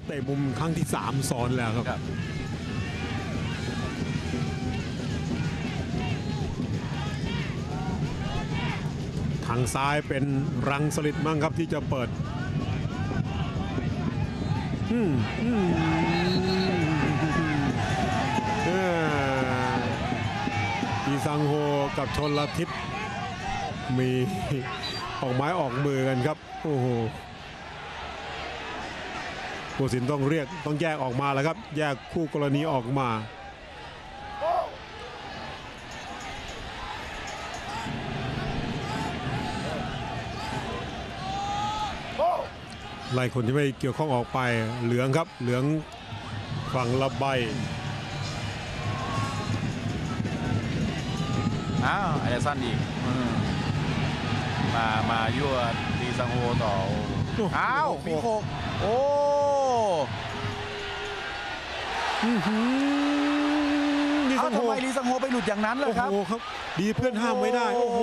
เขาเตะมุมครั้งที่3ซ้อนแล้วครับครับทางซ้ายเป็นรังสลิดมั้งครับที่จะเปิดอืมอืมเอ่ออีซังโฮกับชนละทิศมีออกไม้ออกมือกันครับ โอ้โห ผู้สินต้องเรียกต้องแยกออกมาแล้วครับ แยกคู่กรณีออกมาไล่คนที่ไม่เกี่ยวข้องออกไปเหลืองครับ เหลืองฝั่งละใบอ้าวไอเดอร์สันอีกอืมมา มายั่วดีซังโฮต่อ อ้าวมีโคกโอ้ อื้อหือดีเอ้าสังโฮทำไมลีซังโฮไปหลุดอย่างนั้นเลโอ้ยครับโหครับ ดีเพื่อนห้ามไว้ได้ โอ้โห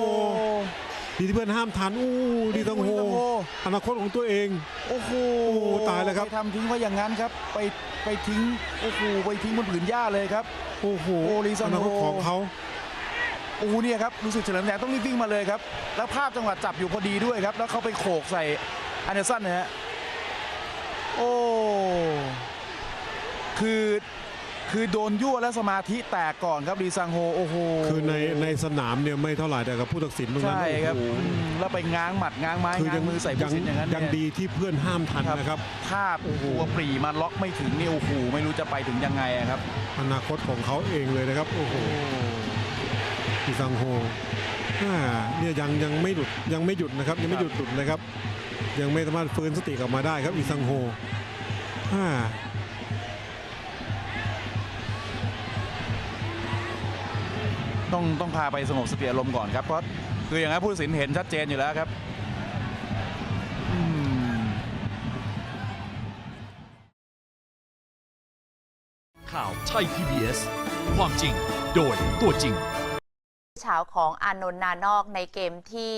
ดีที่เพื่อนห้ามทันอู้ดีสังโฮดีซังโฮ อนาคตของตัวเอง โอ้โหโอ้โหตายแล้วครับ ไปทำทิ้งไว้อย่างนั้นครับ ไปไปทิ้งโอ้โหไปทิ้งบนผืนหญ้าเลยครับ โอ้โหโอ้ลีซังโฮอนาคตของเขา โอ้โหเนี่ยครับรู้สึกเฉลิมแสงต้องรีบวิ่งมาเลยครับ แล้วภาพจังหวะจับอยู่พอดีด้วยครับ แล้วเขาไปโขกใส่อันเดอร์สันนะฮะโอ้ คือคือโดนยั่วและสมาธิแตกก่อนครับลีซังโฮโอ้โหคือในในสนามเนี่ยไม่เท่าไหร่แต่กับผู้ตัดสินตรงนั้นใช่ครับโอ้โหอืมแล้วไปง้างหมัดง้างไม้คือยัง้างงมือใส่ผู้ยังสินอย่างนั้นยังเนี่ยดีที่เพื่อนห้ามทันครับนะครับถ้าตัวปรีมาล็อกไม่ถึงนี่โอ้โหไม่รู้จะไปถึงยังไงอะครับ อนาคตของเขาเองเลยนะครับโอ้โหดีสังโฮอ่าเนี่ยยังยังไม่หลุดยังไม่หยุดนะครับ ยังไม่หยุดหลุดเลยครับ ยังไม่สามารถฟื้นสติกลับมาได้ครับอีซังโฮอ่า ต้องต้องพาไปสงบสติอารมณ์ก่อนครับเพราะคืออย่างนั้นผู้ตัดสินเห็นชัดเจนอยู่แล้วครับอืมข่าวไทย PBS ความจริงโดยตัวจริงเช้าของอานนท์นานอกในเกมที่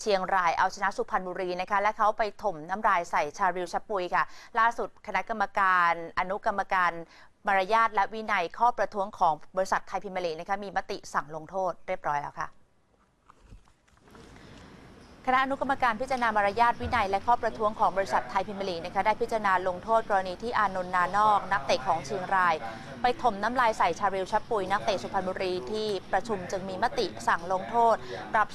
เชียงรายเอาชนะสุพรรณบุรีนะคะ และเขาไปถมน้ำลายใส่ชาริวชะปุยค่ะ ล่าสุดคณะกรรมการ อนุกรรมการ มารยาทและวินัยข้อประท้วงของบริษัทไทยพิมพ์ลีนะคะมีมติสั่งลงโทษเรียบร้อยแล้วค่ะคณะอนุกรรมการพิจารณามารยาทวินัยและข้อประท้วงของบริษัทไทยพิมพ์ลีนะคะได้พิจารณาลงโทษกรณีที่อานนท์นานอก นักเตะของเชียงราย ไปถมน้ำลายใส่ชาริวชับปุย นักเตะสุพรรณบุรีที่ประชุมจึงมีมติสั่งลงโทษ ปรับ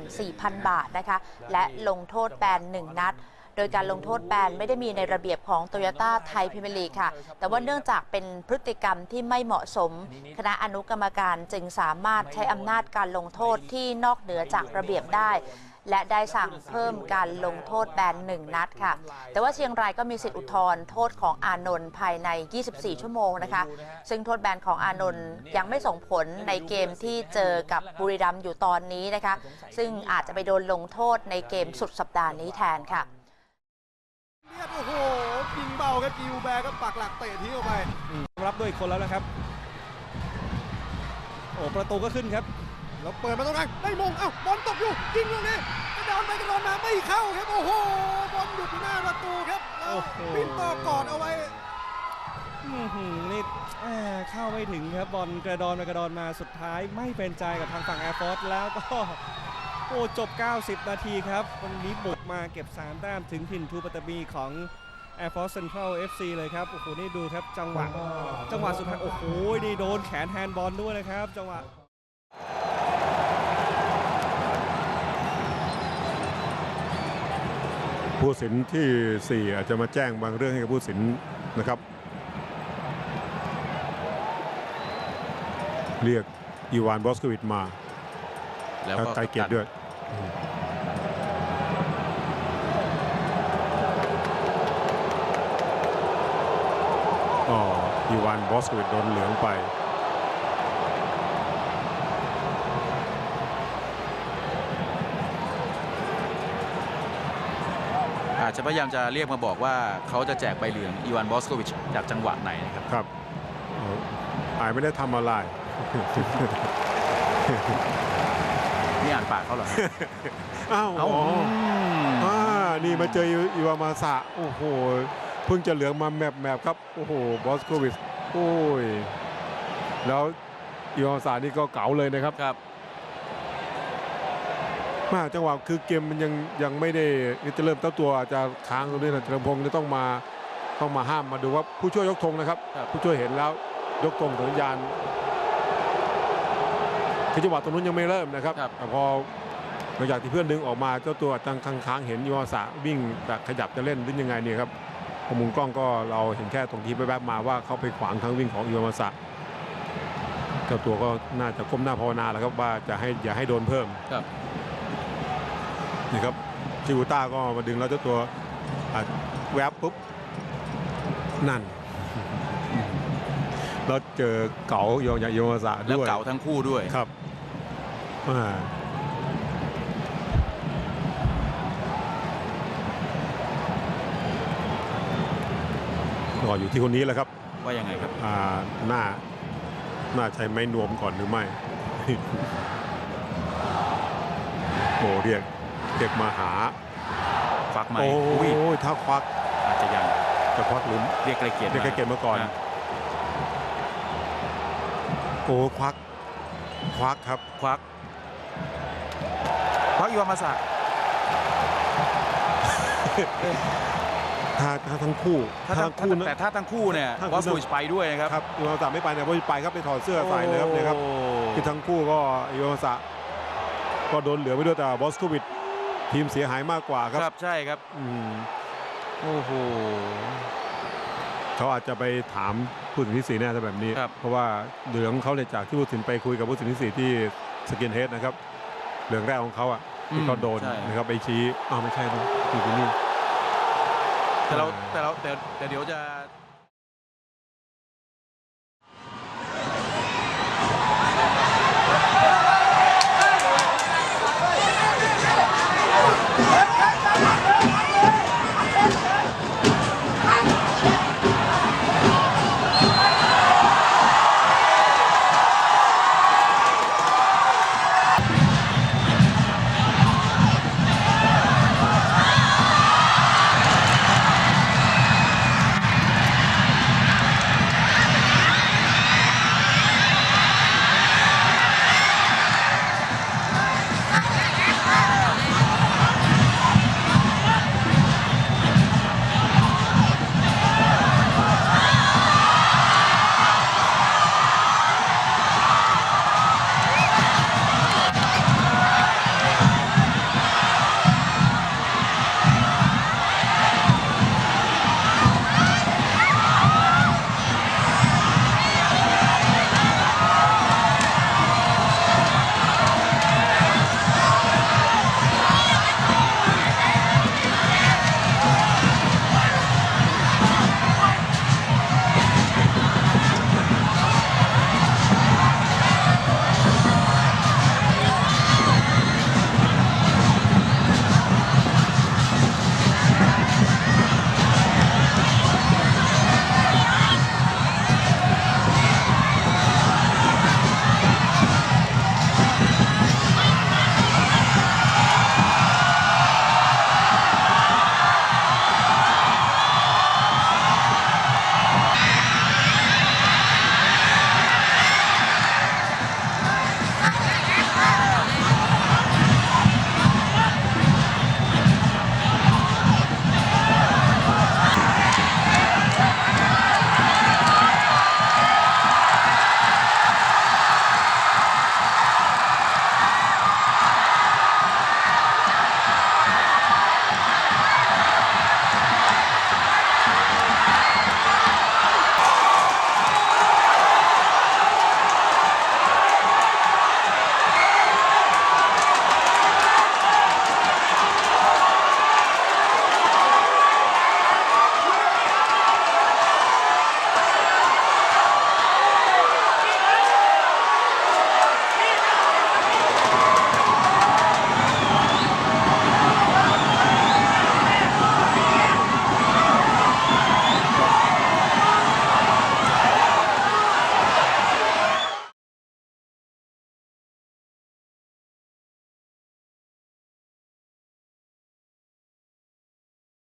34,000 บาทนะคะและลงโทษแบน1นัด โดยการลงโทษแบนไม่ได้มีในระเบียบของโตโยต้าไทยพิมลีค่ะ แต่ว่าเนื่องจากเป็นพฤติกรรมที่ไม่เหมาะสม คณะอนุกรรมการจึงสามารถใช้อำนาจการลงโทษที่นอกเหนือจากระเบียบได้และได้สั่งเพิ่มการลงโทษแบนหนึ่งนัดค่ะ แต่ว่าเชียงรายก็มีสิทธิอุทธรณ์โทษของอานนท์ภายใน 24 ชั่วโมงนะคะ ซึ่งโทษแบนของอานนท์ยังไม่ส่งผลในเกมที่เจอกับบุรีรัมย์อยู่ตอนนี้นะคะ ซึ่งอาจจะไปโดนลงโทษในเกมสุดสัปดาห์นี้แทนค่ะ เลียดโอ้โหยิงเบาครับกิวแบร์ก็ปักหลักเตะทิ้งออกไป รับด้วยอีกคนแล้วนะครับ โอ้ประตูก็ขึ้นครับ แล้วเปิดมาตรงกลางได้มงเอ้าบอลตกอยู่ยิงลูกนี้กระโดดไปกระโดดมาไม่เข้าครับโอ้โหบอลหยุดอยู่หน้าประตูครับแล้วโอ้โห ปินโตกอดเอาไว้อื้อหือนี่แหม่เข้าไม่ถึงครับบอลกระดอนไปกระดอนมาสุดท้ายไม่เป็นใจกับทางฝั่งแอร์ฟอร์สแล้วก็ โอ้จบ 90 นาทีครับ วันนี้บุกมาเก็บ 3 แต้มถึงถิ่นทูปัตตานีของ Air Force Central FC เลยครับ โอ้โห นี่ดูครับจังหวะ จังหวะสุดท้าย โอ้โห นี่โดนแขนแฮนด์บอลด้วยนะครับ จังหวะผู้สินที่ 4 อาจจะมาแจ้งบางเรื่องให้กับผู้สินนะครับ เรียกอีวานบอสโควิดมาแล้วแล้วก็ไกลเกียรติด้วย อ๋ออีวานบอสโควิดโดนเหลืองไปอาจจะพยายามจะเรียกมาบอกว่าเขาจะแจกใบเหลืองอีวานบอสโควิชจากจังหวะไหนนะครับ ครับเอ่ออายไม่ได้ทำอะไร นี่อ่านปากเขาเหรอ อ้าวเอ้าอ๋อมอ่านี่มาเจออีวามาสะโอ้โหพิ่งจะเหลืองมาแมบแมบครับ โอ้โห บอสโควิชโอ้ย แล้วอีวานซานี่ก็เก๋าเลยนะครับครับ มาจังหวะคือเกมมันยังยังไม่ได้นี่จะเริ่มเต้าตัวอาจจะค้างตรงนี้นะเฉลิมพงศ์จะต้องมาต้องมาห้ามมาดูว่าผู้ช่วยยกธงนะครับ ครับ ผู้ช่วยเห็นแล้วยกธงสัญญาณ คือจังหวะตรงนู้นยังไม่เริ่มนะครับครับ แต่พอหลังจากที่เพื่อนดึงออกมาเจ้าตัวจังค้างๆเห็นยูอาสาวิ่งแต่ขยับจะเล่นหรือยังไงเนี่ยครับพอมุมกล้องก็เราเห็นแค่ตรงที่แวบๆมาว่าเขาไปขวางทางวิ่งของยูอาสาเจ้าตัวก็น่าจะก้มหน้าภาวนาแล้วครับว่าจะให้อย่าให้โดนเพิ่มครับ นี่ครับชิบูต้าก็มาดึงแล้วเจ้าตัวอะแวบปุ๊บนั่นแล้วเจอเก๋าโยงยาโยมาสะแล้วด้วย เก่าทั้งคู่ด้วย ครับอ่า ก็อยู่ที่คนนี้แหละครับ ว่ายังไงครับอ่าหน้าหน้าใช้ไม้นวมก่อนหรือไม่ โอ้เรียกเรียกมาหาควักไหมโอ้อุ้ยยถ้าควักอาจจะยังจะควักหรือเรียกไกลเกลียดเรียกไกลเกลียดมาก่อนโอ้ควัก ควักครับ ควักควัก อีวามาสะถ้าถ้าทั้งคู่ถ้าถ้าทั้ทั้งงคู่นะแต่ถ้าทั้งคู่เนี่ยถ้าวอสคู่บุชไปด้วยนะครับครับโยมาสะไม่ไปเนี่ยเพราะไปครับไปถอดเสื้อใส่เลยครับเนี่ยครับโอ้คือทั้งคู่ก็โยมาสะก็โดนเหลือไปด้วยแต่บอสโควิดทีมเสียหายมากกว่าครับครับใช่ครับอืมโอ้โหเขาอาจจะไปถามผู้สินที่สีแน่ถ้าแบบนี้ครับเพราะว่าเหลืองเขาเนี่ยจากที่ผู้สินไปคุยกับผู้สินที่สีที่สกินเฮดนะครับเหลืองแรกของเขาอะ ที่เขาโดนใช่ นะครับไปชี้อ้าวไม่ใช่นะอยู่ที่นี่ แต่เราแต่เราแต่แต่เดี๋ยวจะ